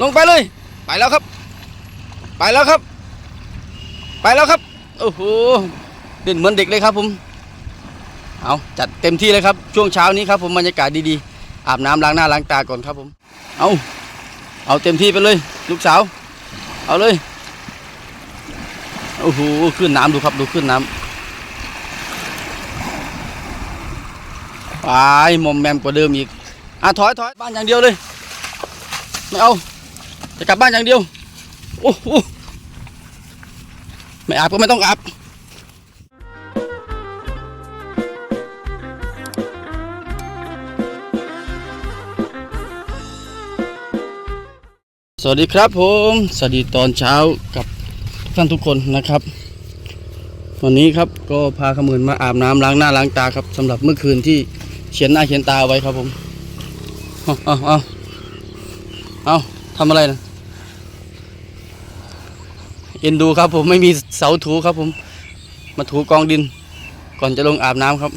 ลงไปเลย ไปแล้วครับ ไปแล้วครับ ไปแล้วครับ โอ้โหเด่นเหมือนเด็กเลยครับผม เอาจัดเต็มที่เลยครับ ช่วงเช้านี้ครับผมบรรยากาศดีๆ อาบน้ำล้างหน้าล้างตาก่อนครับผม เอาเอาเต็มที่ไปเลย ลูกสาว เอาเลย โอ้โห ขึ้นน้ำดูครับ ดูขึ้นน้ำไปมอมแมมกว่าเดิมอีก อะถอยถอยบ้านอย่างเดียวเลย ไม่เอา จะกลับบ้านอย่างเดียว โอ้โหไม่อาบก็ไม่ต้องอาบสวัสดีครับผม สวัสดีตอนเช้ากับท่านทุกคนนะครับ วันนี้ครับก็พาขมือนมาอาบน้ำล้างหน้าล้างตาครับสำหรับเมื่อคืนที่เขียนหน้าเขียนตาเอาไว้ครับผม เอาเอาเอาเอาทำอะไรนะ เอ็นดูครับผมไม่มีเสาถูครับผม มาถูกองดิน ก่อนจะลงอาบน้ำครับ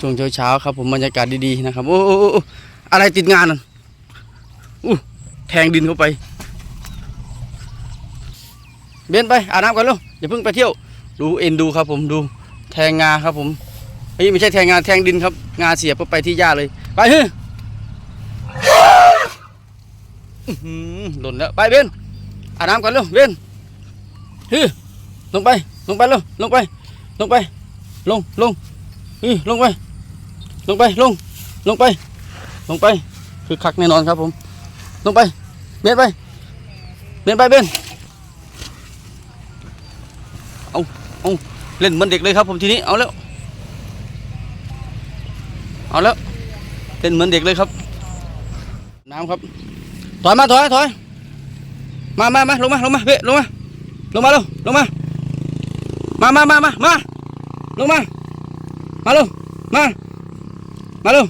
ช่วงเช้าๆครับผมบรรยากาศดีๆนะครับ โอ้โอ้โอ้อะไรติดงานน่ะอู้แทงดินเข้าไป เบนไปอาบน้ำก่อนลูกอย่าเพิ่งไปเที่ยว ดูเอ็นดูครับผมดูแทงงาครับผมเฮ้ยไม่ใช่แทงงาแทงดินครับ งาเสียบเข้าไปที่หญ้าเลย ไปเฮ้ยอื้อ หล่นแล้วไปเบนอาบน้ำก่อนเลูกเบนฮ้ยลงไป ลงไปเลูกลงไป ลงไป ลงลงฮ้ยลงไป ลงไป ลง ลงไป ลงไป คือคักแน่นอนครับผม ลงไป เบนไป เบนไปเบนเอาเอาเล่นเหมือนเด็กเลยครับผมทีนี้ เอาแล้ว เอาแล้ว เล่นเหมือนเด็กเลยครับ น้ำครับ ถอยมาถอยถอยมามามาลงมาลงมาเบนลงมาลงมาลงลงมามามามามามาลงมามาลงมามาลง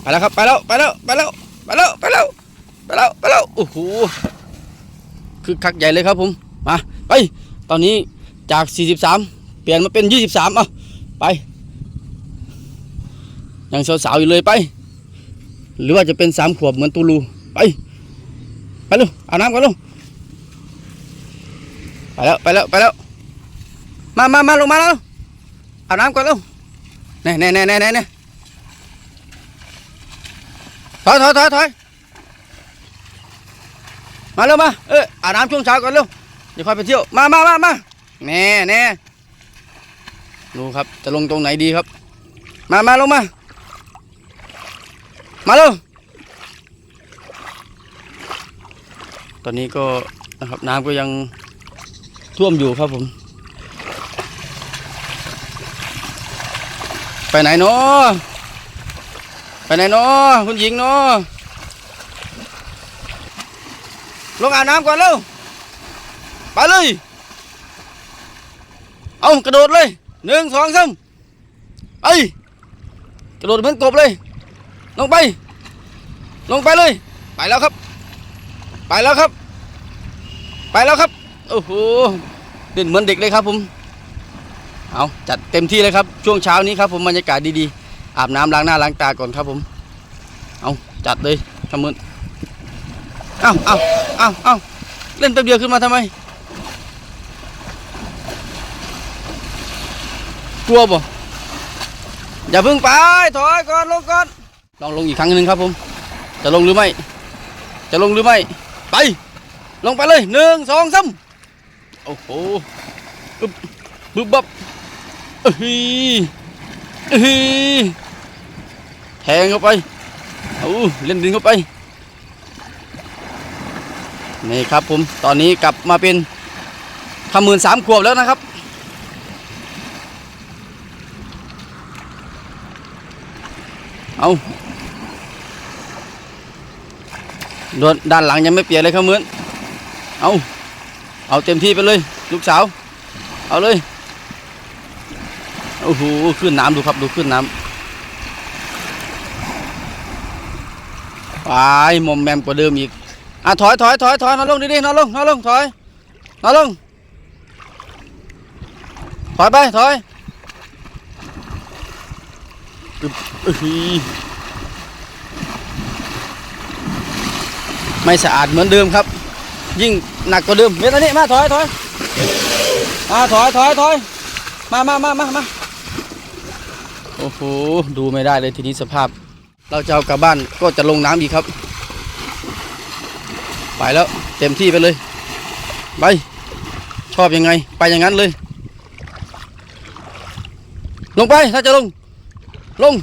ไปแล้วครับไปแล้วไปแล้วไปแล้วไปแล้วไปแล้วไปแล้วไปแล้วโอ้โหคือคักใหญ่เลยครับผมมาไปตอนนี้จาก 43 เปลี่ยนมาเป็น 23เอาไปยังสาวๆอยู่เลยไป หรือว่าจะเป็นสามขวบเหมือนตูลู ไป ไปลูกอาน้ำกันลูกไปแล้วไปแล้วไปแล้ว มามามาลงมาแล้วอาน้ำก่อนลูกแน่แน่แน่แน่แน่ถอยถอยถอยถอยมาเร็วมา เอออาบน้ำช่วงเช้าก่อนเร็วเดี๋ยวค่อยไปเที่ยว มามามามาแน่แน่ดูครับ จะลงตรงไหนดีครับ มามาลงมา มาเร็ว ตอนนี้ก็นะครับน้ำก็ยังท่วมอยู่ครับผม ไปไหนเนาะไปไหนเนาะคุณหญิงเนาะลงอาบน้ำก่อนเร็วไปเลย เอากระโดดเลยหนึ่งสองสามไปกระโดดเหมือนกบเลย ลงไป ลงไปเลย ไปแล้วครับ ไปแล้วครับ ไปแล้วครับ โอ้โหเด่นเหมือนเด็กเลยครับผม เอาจัดเต็มที่เลยครับ ช่วงเช้านี้ครับผมบรรยากาศดีๆ อาบน้ำล้างหน้าล้างตาก่อนครับผม เอาจัดเลยทำมือเอาเอาเอาเอาเล่นแป๊บเดียวขึ้นมาทำไม กลัวบ่ อย่าเพิ่งไป ถอยก่อนลงก่อน ลองลงอีกครั้งหนึ่งครับผม จะลงหรือไม่ จะลงหรือไม่ ไป ลงไปเลยหนึ่งสองสามโอ้โหอึบบึบบับเอ้ยเอ้ยแทงเข้าไปเอาเล่นดินเข้าไปนี่ครับผมตอนนี้กลับมาเป็นขมื่นสามขวบแล้วนะครับ เอา ดด้านหลังยังไม่เปลี่ยนเลยครับเหมือนเอาเอาเต็มที่ไปเลย ลูกสาว เอาเลยโอ้โหขึ้นน้ำดูครับดูขึ้นน้ำไปมอมแมมกว่าเดิมอีกอะถอยถอยถอยถอยนอนลงดิๆนอนลงนอนลงถอยนอนลงถอยไปถอยอึบอื้อหือ ไม่สะอาดเหมือนเดิมครับ ยิ่งหนักกว่าเดิมเบนอันนี้มาถอยถอยมาถอยถอยถอยมามามามามาโอ้โหดูไม่ได้เลยทีนี้สภาพ เราจะเอากลับบ้านก็จะลงน้ำอีกครับ ไปแล้วเต็มที่ไปเลยไปชอบยังไง ไปอย่างนั้นเลย ลงไปถ้าจะลง ลง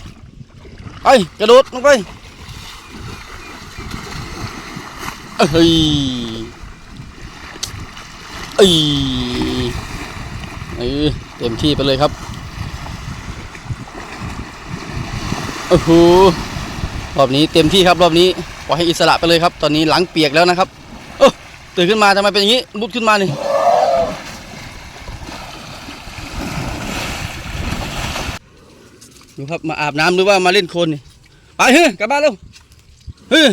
ไปกระโดดลงไป เอ้ยเอ้ยเออเต็มที่ไปเลยครับโอ้โหรอบนี้เต็มที่ครับรอบนี้ปล่อยให้อิสระไปเลยครับ ตอนนี้หลังเปียกแล้วนะครับเออตื่นขึ้นมาทำไมเป็นอย่างนี้ลุกขึ้นมานี่ดูครับมาอาบน้ำหรือว่ามาเล่นโคลนนี่ไปเฮ้ยกลับบ้านเร็วเฮ้ย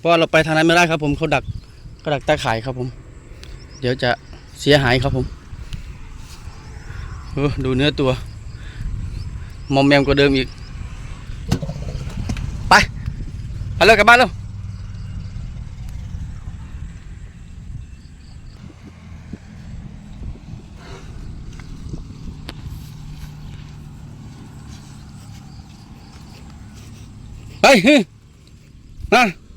เพราะเราไปทางนั้นไม่ได้ครับ ผมเขาดักเขาดักตาข่ายครับผม เดี๋ยวจะเสียหายครับผมดูเนื้อตัว มอมแมมกว่าเดิมอีก ไปไปเร็วกลับบ้านเร็วไปฮ้ยมามา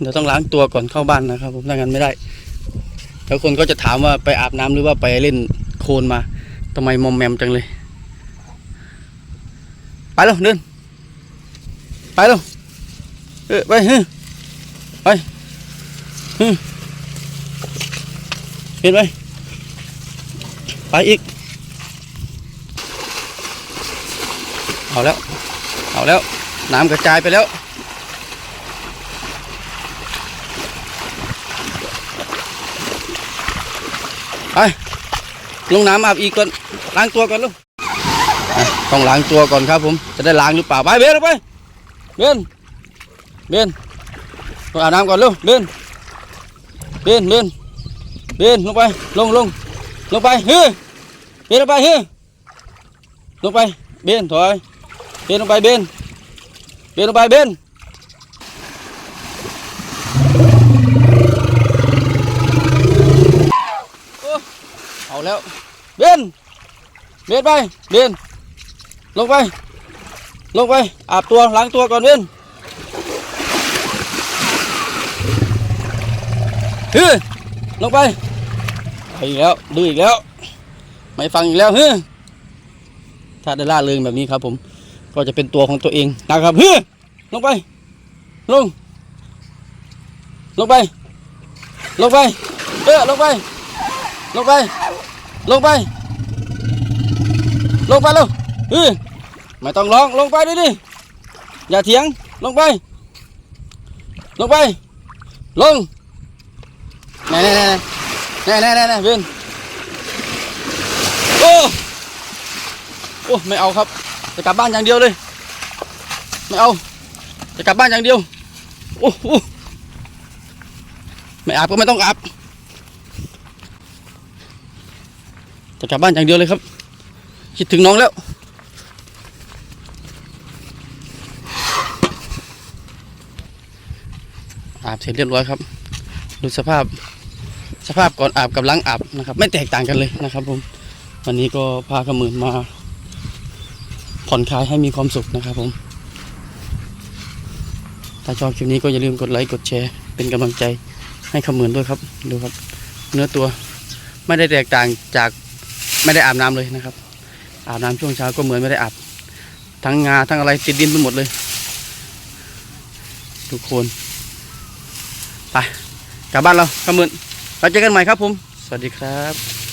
เดี๋ยวต้องล้างตัวก่อนเข้าบ้านนะครับ ผมถ้างั้นไม่ได้ แล้วคนก็จะถามว่าไปอาบน้ำหรือว่าไปเล่นโคลนมาทำไมมอมแมมจังเลย ไปเร็วเดิน ไปเร็วเออไปเฮ้ยไปเฮ้ยเห็นไหมไปอีก เอาแล้ว เอาแล้ว น้ำกระจายไปแล้ว ไปลงน้ำอาบอีกก่อนล้างตัวก่อนลูกต้องล้างตัวก่อนครับผม จะได้ล้างหรือเปล่า ไปเบนลงไปเบนเบนต้องอาบน้ำก่อนเร็วเบนเบนเบนเบนลงไป ลงลงลงไปเฮ้ยเบนลงไปเฮ้ยลงไป เบนถอย เบนลงไปเบนเบนลงไปเบนโอ้เอาแล้วเบนเบนไปเบนลงไป ลงไป อาบตัวล้างตัวก่อนเบนเฮ้ยลงไปไปอีกแล้วดื้ออีกแล้ว ไม่ฟังอีกแล้วเฮ้ยถ้าได้ล่าเริงแบบนี้ครับผม ก็จะเป็นตัวของตัวเองนะครับเฮ้ยลงไป ลง ลงไป ลงไป เออลงไป ลงไป ลงไป ลงไปเร็วเฮ้ยไม่ต้องร้องลงไปดิดิอย่าเถียงลงไป ลงไป ลงแน่แน่แน่แน่แน่แน่แน่เวนโอ้โอ้ไม่เอาครับ จะกลับบ้านอย่างเดียวเลยไม่เอาจะกลับบ้านอย่างเดียวโอ้โหไม่อาบก็ไม่ต้องอาบจะกลับบ้านอย่างเดียวเลยครับ คิดถึงน้องแล้วอาบเสร็จเรียบร้อยครับ ดูสภาพสภาพก่อนอาบกับหล้างอาบนะครับ ไม่แตกต่างกันเลยนะครับผมวันนี้ก็พาขมืนมา ผ่อนคลายให้มีความสุขนะครับผม ถ้าชอบคลิปนี้ก็อย่าลืมกดไลค์กดแชร์ เป็นกำลังใจให้ขมืนด้วยครับ ดูครับ เนื้อตัวไม่ได้แตกต่างจากไม่ได้อาบน้ำเลยนะครับ อาบน้ำช่วงเช้าก็เหมือนไม่ได้อาบ ทั้งงาทั้งอะไรติดดินไปหมดเลย ทุกคนไปกลับบ้านเราขมืนเราเจอกันใหม่ครับผม สวัสดีครับ